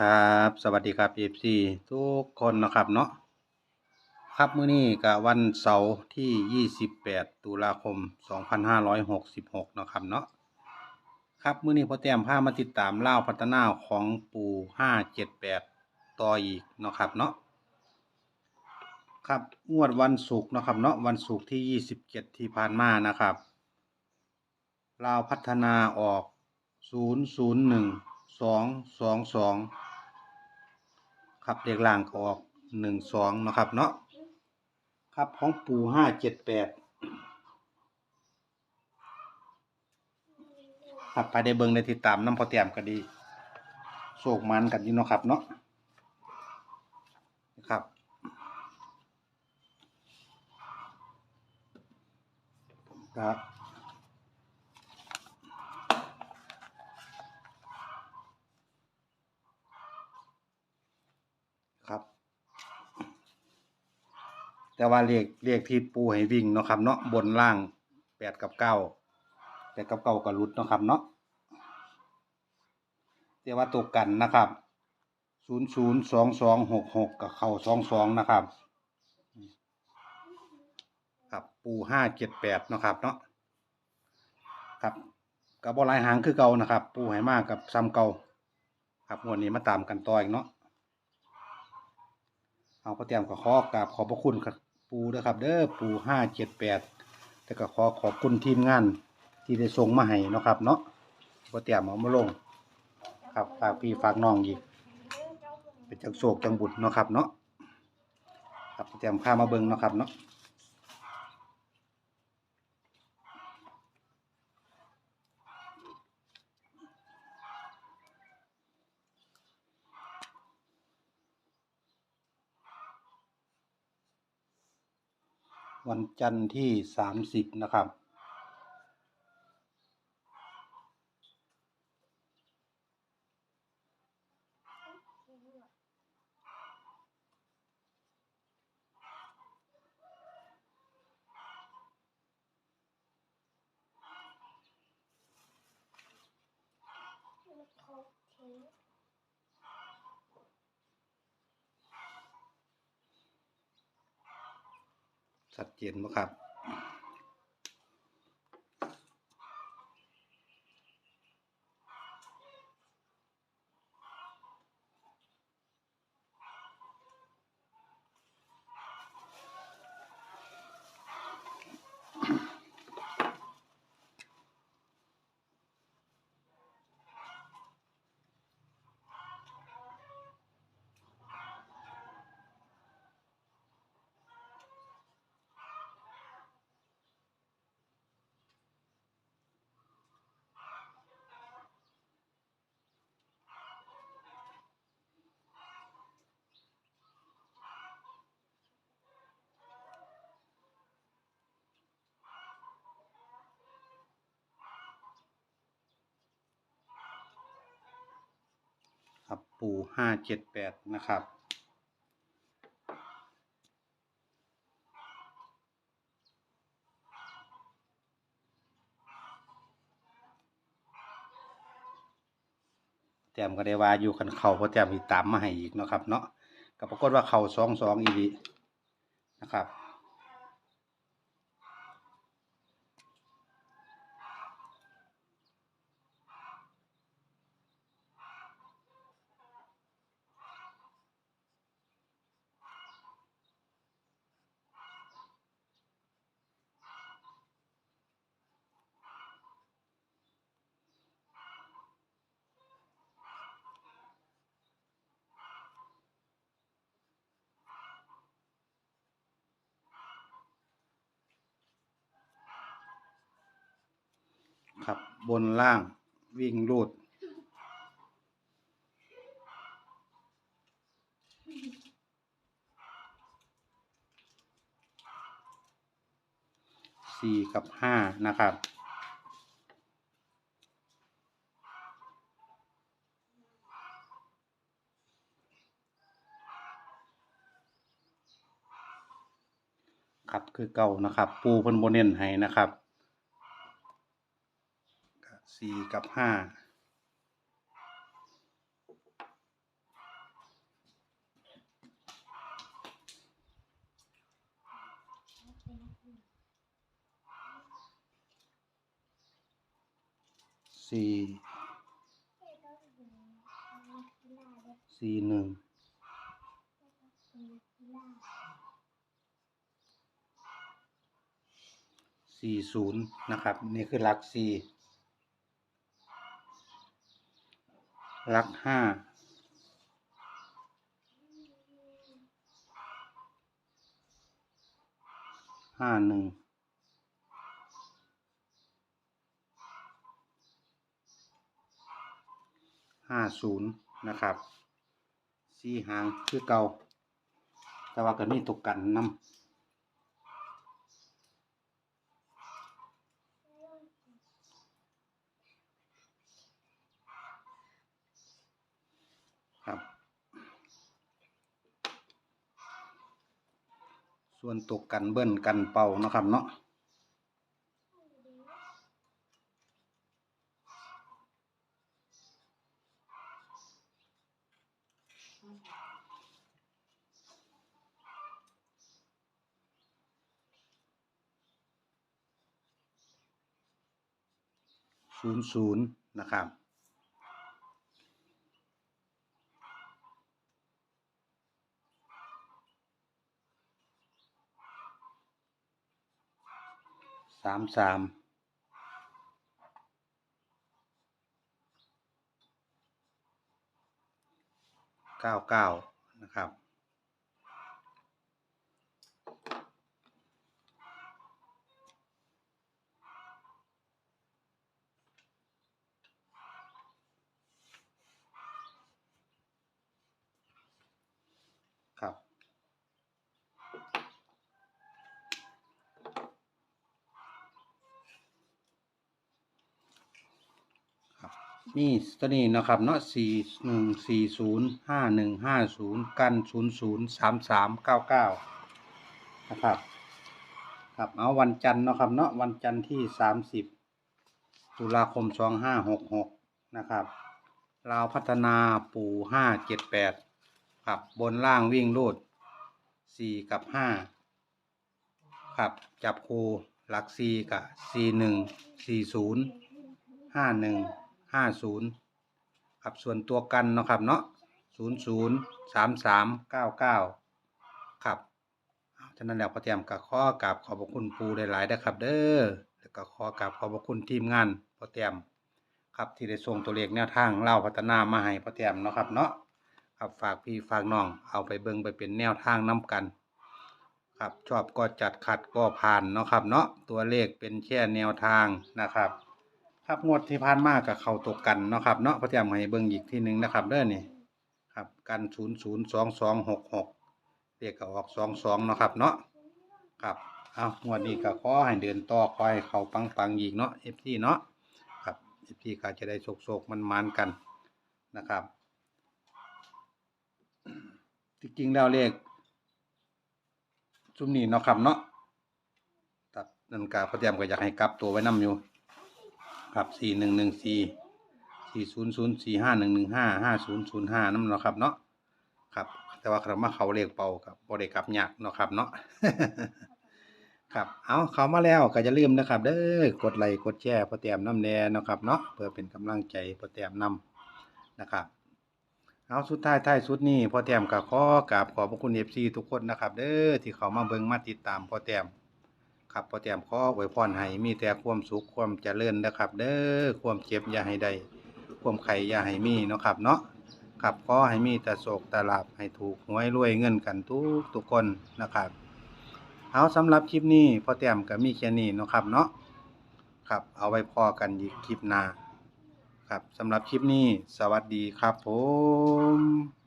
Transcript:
ครับสวัสดีครับ FC ทุกคนนะครับเนาะครับมื้อนี้ก็วันเสาร์ที่ 28 ตุลาคม 2566นาะครับเนาะครับมื้อนี้พอแต้มพามาติดตามเล่าพัฒนาของปู่ 578 ต่ออีกนะครับเนาะครับงวดวันศุกร์นะครับเนาะวันศุกร์ที่ 27 ที่ผ่านมานะครับลาวพัฒนาออก 001 222ครับเลขล่างก็ออกหนึ่งสองนะครับเนาะครับของปูห้าเจ็ดแปดครับไปได้เบิงได้ติดตามน้ำพอแต้มก็ดีโศกมันกันอยู่เนาะครับเนาะครับครับ แต่ว่าเรียกเรียกที่ปูให้วิ่งเนาะครับเนาะบนล่างแปดกับเก้าแปดกับเก้าก็หลุดเนาะครับเนาะแต่ว่าตัวกันนะครับศูนย์ศูนย์สองสองหกหกกับเข่าสองสองนะครับ ครับปูห้าเจ็ดแปดเนาะครับเนาะครับกับบอลายหางคือเก่านะครับ ปูให้มากกับซ้ำเก่าครับวันนี้มาตามกันต่ออีกเนาะเอาพระเตรียมก็ขอกราบขอบพระคุณครับ ปูนะครับเด้อปูห้าเจ็ดแปดแต่ก็ขอขอบคุณทีมงาน ที่ได้ส่งมาให้เนาะครับ เนาะพระเตรียมเอามาลง ครับฝากพี่ฝากน้องอีก เป็นจังโศกจังบุตรเนาะครับเนาะครับเตรียมข้ามาเบิ่งเนาะครับเนาะ วันจันทร์ที่สามสิบนะครับ ชัดเจนไหมครับครับ ปูห้าเจ็ดแปดนะครับแต้มก็ได้ว่าอยู่คันเขาเพราะแต้มอีตามมาให้อีกนะครับ เนาะก็ปรากฏว่าเขาสองสองอีดีนะครับ ครับ บนล่างวิ่งรูด สี่กับห้านะครับ ครับคือเก่านะครับ ปูเพิ่นโบเน้นให้นะครับ สี่กับห้าสี่สี่หนึ่งสี่ศูนย์นะครับ นี่คือหลักสี่ ลักห้าห้าหนึ่งห้าศูนย์นะครับสี่หางคือเก่าแต่ว่าก็มีตกกันนำ ส่วนตกกันเบิ้ลกันเป่านะครับเนาะศูนย์ศูนย์นะครับ สามสามเก้าเก้านะครับครับ ครับ มีตัวนี้นะครับเนาะสี่หนึ่งสี่ศูนย์ห้าหนึ่งห้าศูนย์กันศูนย์ศูนย์สามสามเก้าเก้านะครับครับเอาวันจันทร์เนาะครับเนาะวันจันทร์ที่สามสิบตุลาคมสองห้าหกหกนะครับลาพัฒนาปู่ห้าเจ็ดแปดครับบนล่างวิ่งโลดสี่กับห้าครับจับคูหลักสี่กับสี่หนึ่งสี่ศูนย์ห้าหนึ่ง ห้าศูนย์ครับส่วนตัวกันเนาะครับเนาะศูนย์ศูนย์สามสามเก้าเก้าครับเอาฉะนั้นแล้วพอเตรียมกับข้อกราบขอบพระคุณปูหลายๆนะครับ เด้อแล้วก็ขอกราบขอบพระคุณทีมงานพอเตรียมครับที่ได้ส่งตัวเลขแนวทางเล่าพัฒนามาให้พอเตรียมเนาะครับเนาะครับฝากพี่ฝากน้องเอาไปเบิ่งไปเป็นแนวทางน้กัน ครับชอบก็จัดขัดก็ผ่านเนาะครับเนาะตัวเลขเป็นแค่แนวทางนะครับ ครับงวดที่ผ่านมากับเขาตกกันเนาะครับเนาะพอเตรียมให้เบิ่งอีกทีหนึ่งนะครับเด้อนี่ครับกันศูนย์ศูนย์สองสองหกหกเรียกก็ออกสองสองเนาะครับเนาะครับเอางวดนี้ก็ขอให้เดินต่อขอให้เขาปังปังอีกเนาะเอฟซีเนาะครับเอฟซีก็จะได้โศกๆมันมันกันนะครับจริงแล้วเลขซุมนี้เนาะครับเนาะตัดนันกาพอเตรียมก็อยากให้กลับตัวไว้นํอยู่ ครับสี่หนึ่งหนึ่งสี่สี่ศูนย์ศูนย์สี่ห้าหนึ่งหนึ่งห้าห้าศูนย์ศูนย์ห้านั่นเนาะครับเนาะครับ แต่ว่าคำว่าเขาเรียกเป่ากับบริกลับยากเนาะครับเนาะครับเอาเขามาแล้วก็จะลืมนะครับ เด้อกดไลค์กดแชร์พอเตรียมน้ำแน่เนาะครับเนาะเพื่อเป็นกำลังใจพอเตรียมนำนะครับเอาสุดท้ายท้ายสุดนี้พอเตรียมกับข้อกราบขอบพระคุณเอฟซีทุกคนนะครับ เด้อที่เขามาเบิ่งมาติดตามพอเตรียม ครับพอเตรียมขออวยพรให้มีแต่ความสุขความเจริญนะครับ เด้อความเจ็บอย่าให้ได้ความไข่อย่าให้มีเนาะครับเนาะครับขอให้มีแต่โศกแต่ลาบให้ถูกหวยรวยเงินกันทุกทุกคนนะครับเอาสำหรับคลิปนี้พอแต้มก็มีแค่นี้เนาะครับเนาะครับเอาไว้พอกันอีกคลิปหน้าครับสำหรับคลิปนี้สวัสดีครับผม